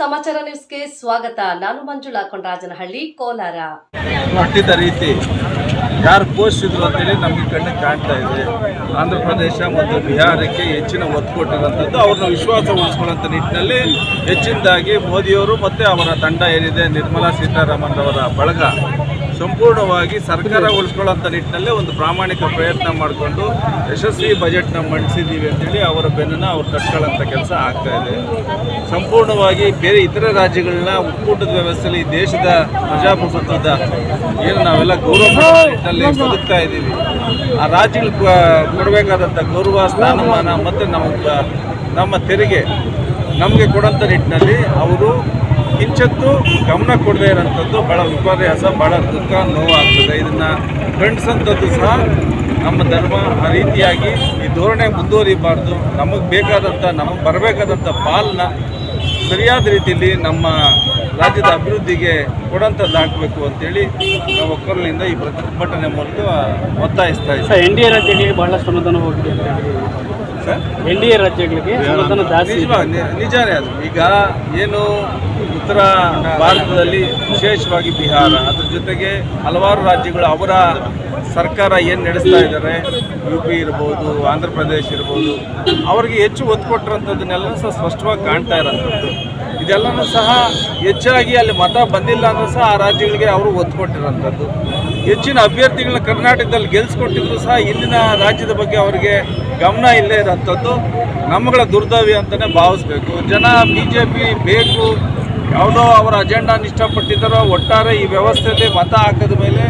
ಸಮಾಚಾರ ನ್ಯೂಸ್ಗೆ ಸ್ವಾಗತ. ನಾನು ಮಂಜುಳಾ ಕೊಂಡರಾಜನಹಳ್ಳಿ, ಕೋಲಾರ. ಹುಟ್ಟಿದ ರೀತಿ ಯಾರು ಪೋಷಿಸಿದ್ರು ಅಂತೇಳಿ ನಮಗೆ ಕಣ್ಣಿಗೆ ಕಾಣ್ತಾ ಇದೆ. ಆಂಧ್ರ ಪ್ರದೇಶ ಮತ್ತು ಬಿಹಾರಕ್ಕೆ ಹೆಚ್ಚಿನ ಒತ್ತು ಕೊಟ್ಟಿರುವಂಥದ್ದು. ಅವ್ರನ್ನ ವಿಶ್ವಾಸ ಉಳಿಸ್ಕೊಳ್ಳೋಂಥ ನಿಟ್ಟಿನಲ್ಲಿ ಹೆಚ್ಚಿನದಾಗಿ ಮೋದಿಯವರು ಮತ್ತು ಅವರ ತಂಡ ಏನಿದೆ ನಿರ್ಮಲಾ ಸೀತಾರಾಮನ್ ಅವರ ಬಳಗ. ಸಂಪೂರ್ಣವಾಗಿ ಸರ್ಕಾರ ಉಳಿಸ್ಕೊಳ್ಳೋಂಥ ನಿಟ್ಟಿನಲ್ಲೇ ಒಂದು ಪ್ರಾಮಾಣಿಕ ಪ್ರಯತ್ನ ಮಾಡಿಕೊಂಡು ಯಶಸ್ವಿ ಬಜೆಟ್ನ ಮಂಡಿಸಿದ್ದೀವಿ ಅಂತೇಳಿ ಅವರ ಬೆನ್ನನ್ನು ಅವ್ರು ತಟ್ಕೊಳ್ಳೋಂಥ ಕೆಲಸ ಆಗ್ತಾ ಇದೆ. ಸಂಪೂರ್ಣವಾಗಿ ಬೇರೆ ಇತರ ರಾಜ್ಯಗಳನ್ನ ಒಕ್ಕೂಟದ ವ್ಯವಸ್ಥೆಯಲ್ಲಿ ದೇಶದ ಪ್ರಜಾಪ್ರಭುತ್ವದ ಏನು ನಾವೆಲ್ಲ ಗೌರವ ನಿಟ್ಟಿನಲ್ಲಿ ಬದುಕ್ತಾ ಇದ್ದೀವಿ. ಆ ರಾಜ್ಯಗಳು ಕೊಡಬೇಕಾದಂಥ ಗೌರವ, ಸ್ಥಾನಮಾನ ಮತ್ತು ನಮ್ಮ ನಮ್ಮ ತೆರಿಗೆ ನಮಗೆ ಕೊಡೋಂಥ ನಿಟ್ಟಿನಲ್ಲಿ ಅವರು ಕಿಂಚತ್ತು ಗಮನ ಕೊಡದೇ ಇರೋಂಥದ್ದು ಭಾಳ ವಿಪರ್ಯಾಸ ಭಾಳ ದುಃಖ, ನೋವಾಗ್ತದೆ. ಇದನ್ನು ಖಂಡಿಸೋಂಥದ್ದು ಸಹ ನಮ್ಮ ಧರ್ಮ ಆ ರೀತಿಯಾಗಿ ಈ ಧೋರಣೆ ಮುಂದುವರಿಬಾರ್ದು. ನಮಗೆ ಬೇಕಾದಂಥ, ನಮಗೆ ಬರಬೇಕಾದಂಥ ಪಾಲನ್ನ ಸರಿಯಾದ ರೀತಿಯಲ್ಲಿ ನಮ್ಮ ರಾಜ್ಯದ ಅಭಿವೃದ್ಧಿಗೆ ಕೊಡೋಂಥದ್ದು ಹಾಕಬೇಕು ಅಂತೇಳಿ ನಾವು ಒಕ್ಕಲಿನಿಂದ ಈ ಪ್ರತಿಭಟನೆ ಮೂಲಕ ಒತ್ತಾಯಿಸ್ತಾ ಇದ್ದೀವಿ. ಎನ್ ಡಿ ಎ ರಾಜ್ಯ ಬಹಳಷ್ಟು ಅನುದಾನ ಹೋಗಿದೆ ಎನ್ ಡಿ ಎ ರಾಜ್ಯಗಳಿಗೆ ಅನುದಾನ ಜಾಸ್ತಿ ಇದೆ. ನಿಜಾನೇ ಅದು. ಈಗ ಏನು ಉತ್ತರ ಭಾರತದಲ್ಲಿ ವಿಶೇಷವಾಗಿ ಬಿಹಾರ ಅದ್ರ ಜೊತೆಗೆ ಹಲವಾರು ರಾಜ್ಯಗಳು ಅವರ ಸರ್ಕಾರ ಏನು ನಡೆಸ್ತಾ ಇದ್ದಾರೆ ಯು ಪಿ ಇರ್ಬೋದು ಆಂಧ್ರ ಪ್ರದೇಶ ಇರ್ಬೋದು ಅವರಿಗೆ ಹೆಚ್ಚು ಒತ್ತು ಕೊಟ್ಟಿರೋಂಥದ್ದನ್ನೆಲ್ಲ ಸಹ ಸ್ಪಷ್ಟವಾಗಿ ಕಾಣ್ತಾ ಇರೋಂಥದ್ದು. ಇದೆಲ್ಲನೂ ಸಹ ಹೆಚ್ಚಾಗಿ ಅಲ್ಲಿ ಮತ ಬಂದಿಲ್ಲ ಅಂದ್ರೂ ಸಹ ಆ ರಾಜ್ಯಗಳಿಗೆ ಅವರು ಒತ್ತು ಕೊಟ್ಟಿರೋಂಥದ್ದು. ಹೆಚ್ಚಿನ ಅಭ್ಯರ್ಥಿಗಳನ್ನ ಕರ್ನಾಟಕದಲ್ಲಿ ಗೆಲ್ಲಿಸ್ಕೊಟ್ಟಿದ್ರು ಸಹ ಇಲ್ಲಿನ ರಾಜ್ಯದ ಬಗ್ಗೆ ಅವರಿಗೆ ಗಮನ ಇಲ್ಲೇ ಇರೋಂಥದ್ದು ನಮ್ಮಗಳ ದುರ್ದವಿ ಅಂತಲೇ ಭಾವಿಸ್ಬೇಕು. ಜನ ಬಿ ಜೆ ಪಿ ಬೇಕು, ಯಾವುದೋ ಅವರ ಅಜೆಂಡಾನ ಇಷ್ಟಪಟ್ಟಿದ್ದಾರೋ ಒಟ್ಟಾರೆ ಈ ವ್ಯವಸ್ಥೆಯಲ್ಲಿ ಮತ ಹಾಕಿದ ಮೇಲೆ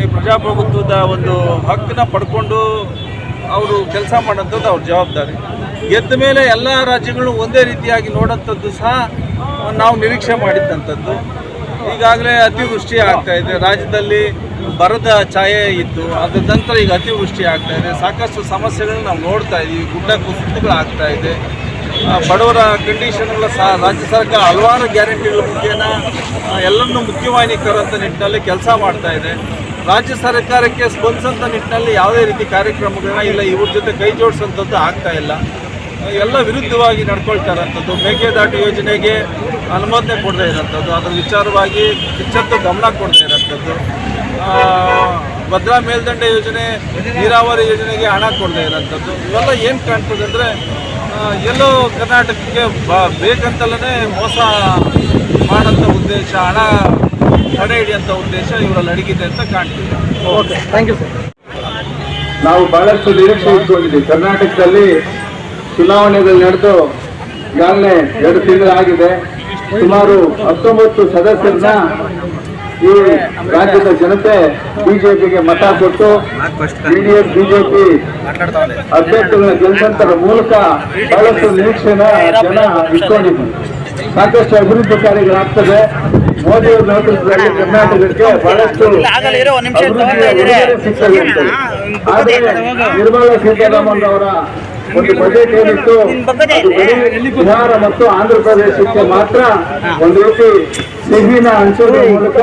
ಈ ಪ್ರಜಾಪ್ರಭುತ್ವದ ಒಂದು ಹಕ್ಕನ್ನ ಪಡ್ಕೊಂಡು ಅವರು ಕೆಲಸ ಮಾಡೋಂಥದ್ದು ಅವ್ರ ಜವಾಬ್ದಾರಿ. ಗೆದ್ದ ಮೇಲೆ ಎಲ್ಲ ರಾಜ್ಯಗಳು ಒಂದೇ ರೀತಿಯಾಗಿ ನೋಡೋಂಥದ್ದು ಸಹ ನಾವು ನಿರೀಕ್ಷೆ ಮಾಡಿದ್ದಂಥದ್ದು ಈಗಾಗಲೇ ಅತಿವೃಷ್ಟಿ ಆಗ್ತಾ ಇದೆ. ರಾಜ್ಯದಲ್ಲಿ ಬರದ ಛಾಯೆ ಇತ್ತು. ಅದ್ರ ನಂತರ ಈಗ ಅತಿವೃಷ್ಟಿ ಆಗ್ತಾ ಇದೆ. ಸಾಕಷ್ಟು ಸಮಸ್ಯೆಗಳನ್ನ ನಾವು ನೋಡ್ತಾ ಇದ್ದೀವಿ ಗುಡ್ಡ ಕುಸಿತಗಳು ಆಗ್ತಾ ಇದೆ ಬಡವರ ಕಂಡೀಷನ್ಗಳ ಸಹ ರಾಜ್ಯ ಸರ್ಕಾರ ಹಲವಾರು ಗ್ಯಾರಂಟಿಗಳ ಮುಖೇನ ಎಲ್ಲರನ್ನು ಮುಖ್ಯವಾಹಿನಿ ತರೋಂಥ ನಿಟ್ಟಿನಲ್ಲಿ ಕೆಲಸ ಮಾಡ್ತಾ ಇದೆ. ರಾಜ್ಯ ಸರ್ಕಾರಕ್ಕೆ ಸ್ಪಂದಿಸೋಂಥ ನಿಟ್ಟಿನಲ್ಲಿ ಯಾವುದೇ ರೀತಿ ಕಾರ್ಯಕ್ರಮಗಳನ್ನ ಇಲ್ಲ. ಇವ್ರ ಜೊತೆ ಕೈ ಜೋಡಿಸುವಂಥದ್ದು ಆಗ್ತಾ ಇಲ್ಲ. ಎಲ್ಲ ವಿರುದ್ಧವಾಗಿ ನಡ್ಕೊಳ್ತಾ ಇರೋಂಥದ್ದು. ಮೇಕೆದಾಟು ಯೋಜನೆಗೆ ಅನುಮೋದನೆ ಕೊಡದೇ ಇರೋಂಥದ್ದು. ಅದರ ವಿಚಾರವಾಗಿ ಹೆಚ್ಚತ್ತು ಗಮನ ಕೊಡದೇ ಇರೋಂಥದ್ದು. ಆ, ಭದ್ರಾ ಮೇಲ್ದಂಡೆ ಯೋಜನೆ ನೀರಾವರಿ ಯೋಜನೆಗೆ ಹಣ ಕೊಡದೇ ಇರೋಂಥದ್ದು. ಇವೆಲ್ಲ ಏನು ಕಾಣ್ತದೆ ಅಂದರೆ ಎಲ್ಲೋ ಕರ್ನಾಟಕಕ್ಕೆ ಬ ಬೇಕಂತಲೇ ಮೋಸ ಮಾಡೋಂಥ ಉದ್ದೇಶ ಹಣ ತಡೆ ಹಿಡಿಯೋಂಥ ಉದ್ದೇಶ ಇವರಲ್ಲಿ ಅಡಗಿದೆ ಅಂತ ಕಾಣ್ತಿದೆ. ಓಕೆ ಥ್ಯಾಂಕ್ ಯು ಸರ್ ನಾವು ಬಹಳಷ್ಟು ನಿರೀಕ್ಷೆ ಇಟ್ಕೊಂಡಿದ್ದೀವಿ. ಕರ್ನಾಟಕದಲ್ಲಿ ಚುನಾವಣೆಗಳು ನಡೆದು ಈಗಾಗಲೇ ಎರಡು ತಿಂಗಳಾಗಿದೆ. ಸುಮಾರು ಹತ್ತೊಂಬತ್ತು ಸದಸ್ಯರನ್ನ ಈ ರಾಜ್ಯದ ಜನತೆ ಬಿಜೆಪಿಗೆ ಮತ ಕೊಟ್ಟು ಜೆಡಿಎಸ್ ಬಿಜೆಪಿ ಅಭ್ಯರ್ಥಿಗಳ ಗೆಲ್ಲಿಸಂತರ ಮೂಲಕ ಬಹಳಷ್ಟು ನಿರೀಕ್ಷೆನ ಜನ ಇಟ್ಕೊಂಡಿದ್ದೀವಿ ಸಾಕಷ್ಟು ಅಭಿವೃದ್ಧಿ ಕಾರ್ಯಗಳಾಗ್ತದೆ ಮೋದಿ ಅವರ ನೇತೃತ್ವದಲ್ಲಿ ಕರ್ನಾಟಕಕ್ಕೆ ಬಹಳಷ್ಟು ಸಿಗ್ತದೆ ನಿರ್ಮಲಾ ಸೀತಾರಾಮನ್ ಅವರ ಒಂದು ಬಜೆಟ್ ಏನಿತ್ತು? ಅದು ಬರೀ ಬಿಹಾರ ಮತ್ತು ಆಂಧ್ರ ಪ್ರದೇಶಕ್ಕೆ ಮಾತ್ರ ಒಂದು ರೀತಿ ಸಿಹಿನ ಹಂಚೋದ್ರ ಮೂಲಕ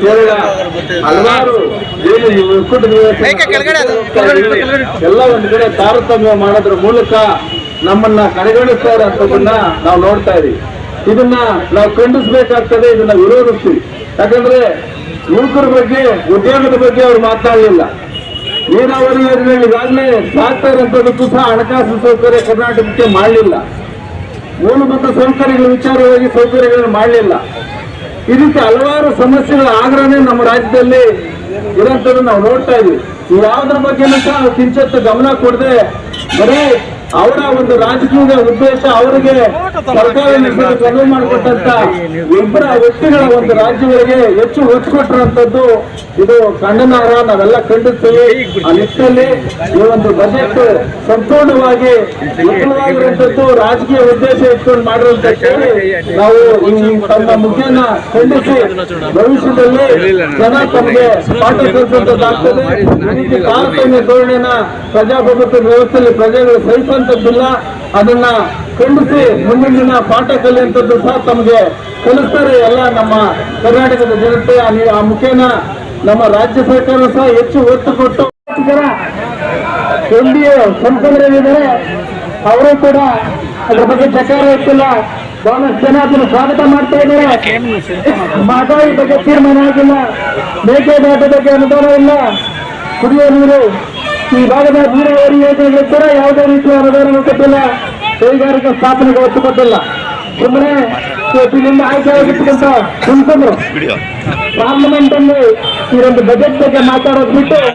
ಕೇರಳ. ಹಲವಾರು ಏನು ಎಲ್ಲ ಒಂದು ಕಡೆ ತಾರತಮ್ಯ ಮಾಡೋದ್ರ ಮೂಲಕ ನಮ್ಮನ್ನ ಕಡೆಗಣಿಸ್ತಾರೆ ಅಂತದನ್ನ ನಾವು ನೋಡ್ತಾ ಇದೀವಿ ಇದನ್ನ ನಾವು ಖಂಡಿಸ್ಬೇಕಾಗ್ತದೆ ಇದನ್ನ ವಿರೋಧಿಸ್ತೀವಿ. ಯಾಕಂದ್ರೆ ಯುವಕರ ಬಗ್ಗೆ ಉದ್ಯಮದ ಬಗ್ಗೆ ಅವ್ರು ಮಾತನಾಡಲಿಲ್ಲ ನೀರಾವರಿ ಯೋಜನೆಗಳು ಈಗಾಗಲೇ ಟ್ರಾಕ್ಟರ್ ಅಂತದಕ್ಕೂ ಸಹ ಹಣಕಾಸು ಸೌಕರ್ಯ ಕರ್ನಾಟಕಕ್ಕೆ ಮಾಡಲಿಲ್ಲ. ಮೂಲಭೂತ ಸೌಕರ್ಯಗಳ ವಿಚಾರವಾಗಿ ಸೌಕರ್ಯಗಳನ್ನು ಮಾಡಲಿಲ್ಲ. ಈ ರೀತಿ ಹಲವಾರು ಸಮಸ್ಯೆಗಳ ಆಗ್ರಹನೇ ನಮ್ಮ ರಾಜ್ಯದಲ್ಲಿ ಇರೋಂಥದ್ದು ನಾವು ನೋಡ್ತಾ ಇದೀವಿ ಯಾವುದ್ರ ಬಗ್ಗೆನೂ ಸಹ ಕಿಂಚತ್ತು ಗಮನ ಕೊಡದೆ ಬರೀ ಅವರ ಒಂದು ರಾಜಕೀಯದ ಉದ್ದೇಶ ಅವರಿಗೆ ಸರ್ಕಾರ ಅನುವು ಮಾಡಿಕೊಟ್ಟಂತ ಇಬ್ಬರ ವ್ಯಕ್ತಿಗಳ ಒಂದು ರಾಜ್ಯಗಳಿಗೆ ಹೆಚ್ಚು ಒತ್ತು ಕೊಟ್ಟಿರುವಂತದ್ದು ಇದು ಖಂಡನಾರ್ಹ ನಾವೆಲ್ಲ ಖಂಡಿಸ್ತೀವಿ ಆ ನಿಟ್ಟಿನಲ್ಲಿ ಈ ಒಂದು ಬಜೆಟ್ ಸಂಪೂರ್ಣವಾಗಿ ವಿಫಲವಾಗಿರುವಂತದ್ದು ರಾಜಕೀಯ ಉದ್ದೇಶ ಇಟ್ಕೊಂಡು ಮಾಡಿರುವಂತ ನಾವು ತಮ್ಮ ಮುಖ್ಯನ ಖಂಡಿಸಿ ಭವಿಷ್ಯದಲ್ಲಿ ಜನ ತಮಗೆ ಪಾಠ ಕಲಿಸುವಂತದ್ದಾಗ್ತದೆ. ತಾರತಮ್ಯ ಪ್ರಜಾಪ್ರಭುತ್ವ ವ್ಯವಸ್ಥೆಯಲ್ಲಿ ಪ್ರಜೆಗಳು ಸಹಿಸುವಂತದ್ದಿಲ್ಲ ಅದನ್ನ ಖಂಡಿಸಿ ಮುಂದಿನ ದಿನ ಪಾಠ ಕಲಿಯುವಂಥದ್ದು ಸಹ ತಮಗೆ ಕಲಿಸ್ತಾರೆ ಎಲ್ಲ ನಮ್ಮ ಕರ್ನಾಟಕದ ಜನತೆ. ಆ ಮುಖೇನ ನಮ್ಮ ರಾಜ್ಯ ಸರ್ಕಾರ ಸಹ ಹೆಚ್ಚು ಒತ್ತು ಕೊಟ್ಟು ಎನ್ ಅವರು ಕೂಡ ಅದ್ರ ಬಗ್ಗೆ ಚಕಾರ ಇಟ್ಟಿಲ್ಲ ಬಹಳಷ್ಟು ಜನ ಅದನ್ನು ಸ್ವಾಗತ ಮಾಡ್ತಾ ಇದ್ದಾರೆ. ಮಹದಾಯಿ ಬಗ್ಗೆ ತೀರ್ಮಾನ ಆಗಿಲ್ಲ. ಮೇಕೆದಾಟು ಬಗ್ಗೆ ಅನುದಾನ ಇಲ್ಲ. ಕುಡಿಯುವ ನೀರು ಈ ಭಾಗದ ನೀರಾವರಿ ಯೋಜನೆಗಳು ಕೂಡ ಯಾವುದೇ ರೀತಿಯ ಅನುದಾನ ಕೊಟ್ಟಿಲ್ಲ ಕೈಗಾರಿಕಾ ಸ್ಥಾಪನೆಗೆ ಒತ್ತು ಕೊಟ್ಟಿಲ್ಲ. ಸುಮ್ಮನೆ ಇವತ್ತಿನಿಂದ ಆಯ್ಕೆ ಆಗಿರ್ತಕ್ಕಂಥ ಸಂಸದರು ಪಾರ್ಲಿಮೆಂಟ್ ಅಲ್ಲಿ ಈ ಒಂದು ಬಜೆಟ್ ಬಗ್ಗೆ ಮಾತಾಡೋದು ಬಿಟ್ಟು